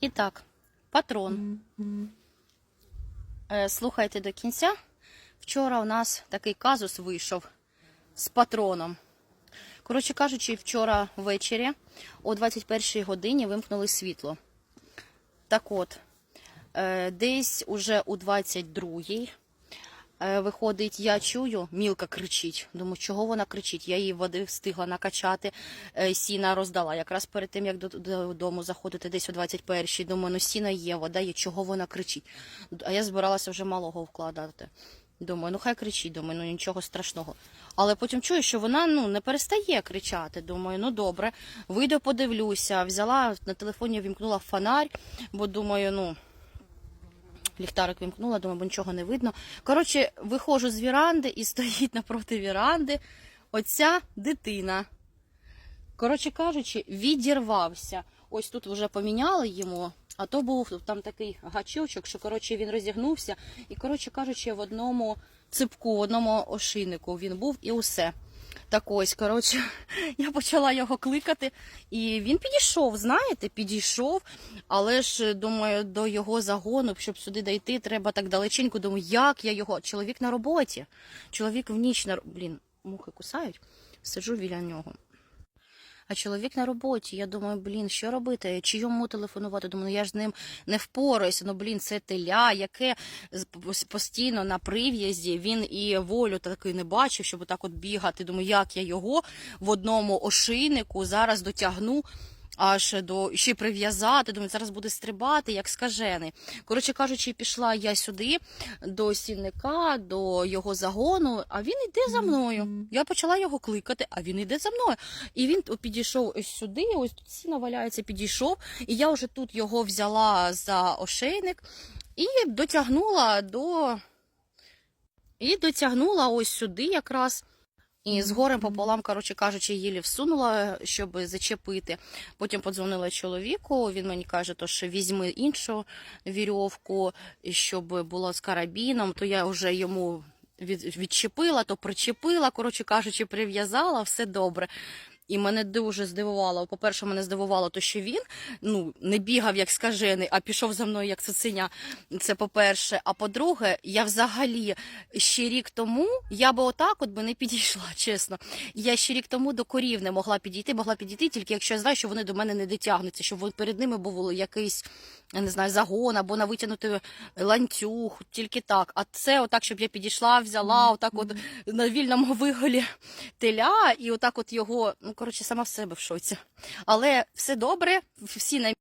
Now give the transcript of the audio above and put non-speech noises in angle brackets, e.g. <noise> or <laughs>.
І так, патрон. Е, Слухайте до кінця. Вчора у нас такий казус вийшов з патроном. Коротше кажучи, вчора ввечері о 21 годині вимкнули світло. Так от, е, десь уже у 22-й е, виходить, я чую, мілка кричить. Думаю, чого вона кричить? Я її води встигла накачати, е, сіна роздала. Якраз перед тим, як до- додому заходити десь о 21-й, думаю, ну сіна є, вода є, чого вона кричить? А я збиралася вже малого вкладати. Думаю, ну хай кричить, думаю, ну нічого страшного. Але потім чую, що вона ну не перестає кричати. Думаю, ну добре, вийду, подивлюся. Взяла на телефоні, вімкнула фонарь, бо думаю, ну ліхтарик вімкнула, думаю, бо нічого не видно. Коротше, виходжу з віранди і <laughs> стоїть напроти віранди оця дитина. Коротше кажучи, відірвався. Ось тут вже поміняли йому, а то був там такий гачочок, що коротше він розігнувся. І, коротше кажучи, в одному ципку, в одному ошийнику він був і усе. Так ось, коротше, <laughs> я почала його кликати, і він підійшов, знаєте, підійшов, але ж думаю, до його загону, щоб сюди дійти, треба так далеченько. Думаю, як я його? Чоловік на роботі. Чоловік в ніч на блін, мухи кусають, сиджу біля нього. А чоловік на роботі. Я думаю, блін, що робити? Чи йому телефонувати? Думаю, ну я ж з ним не впораюся. Ну блін, це теля, яке постійно на прив'язі. Він і волю таки не бачив, щоб так от бігати. Думаю, як я його в одному ошийнику зараз дотягну. Аж до ще прив'язати, думаю, зараз буде стрибати, як скажений. Коротше кажучи, пішла я сюди до сінника, до його загону, а він йде за мною. Я почала його кликати, а він йде за мною. І він підійшов ось сюди, ось тут сіно валяється, підійшов, і я вже тут його взяла за ошейник і дотягнула до. І дотягнула ось сюди якраз. І з горем пополам, коротше кажучи, їлі всунула, щоб зачепити. Потім подзвонила чоловіку. Він мені каже, то що візьми іншу вірьовку, щоб було з карабіном. То я вже йому від, відчепила, то причепила, коротше кажучи, прив'язала, все добре. І мене дуже здивувало. По-перше, мене здивувало, то що він ну не бігав як скажений, а пішов за мною як цуценя. Це по-перше. А по-друге, я взагалі ще рік тому я би отак от би не підійшла, <laughs> чесно. Я ще рік тому до корів не могла підійти, могла підійти тільки якщо я знаю, що вони до мене не дотягнуться, щоб перед ними був якийсь я не знаю, загон або на витягнути ланцюг, тільки так. А це отак, щоб я підійшла, взяла, отак от на вільному <laughs> виголі теля, і отак от його, ну коротше, сама в себе в шоці. Але все добре, всі на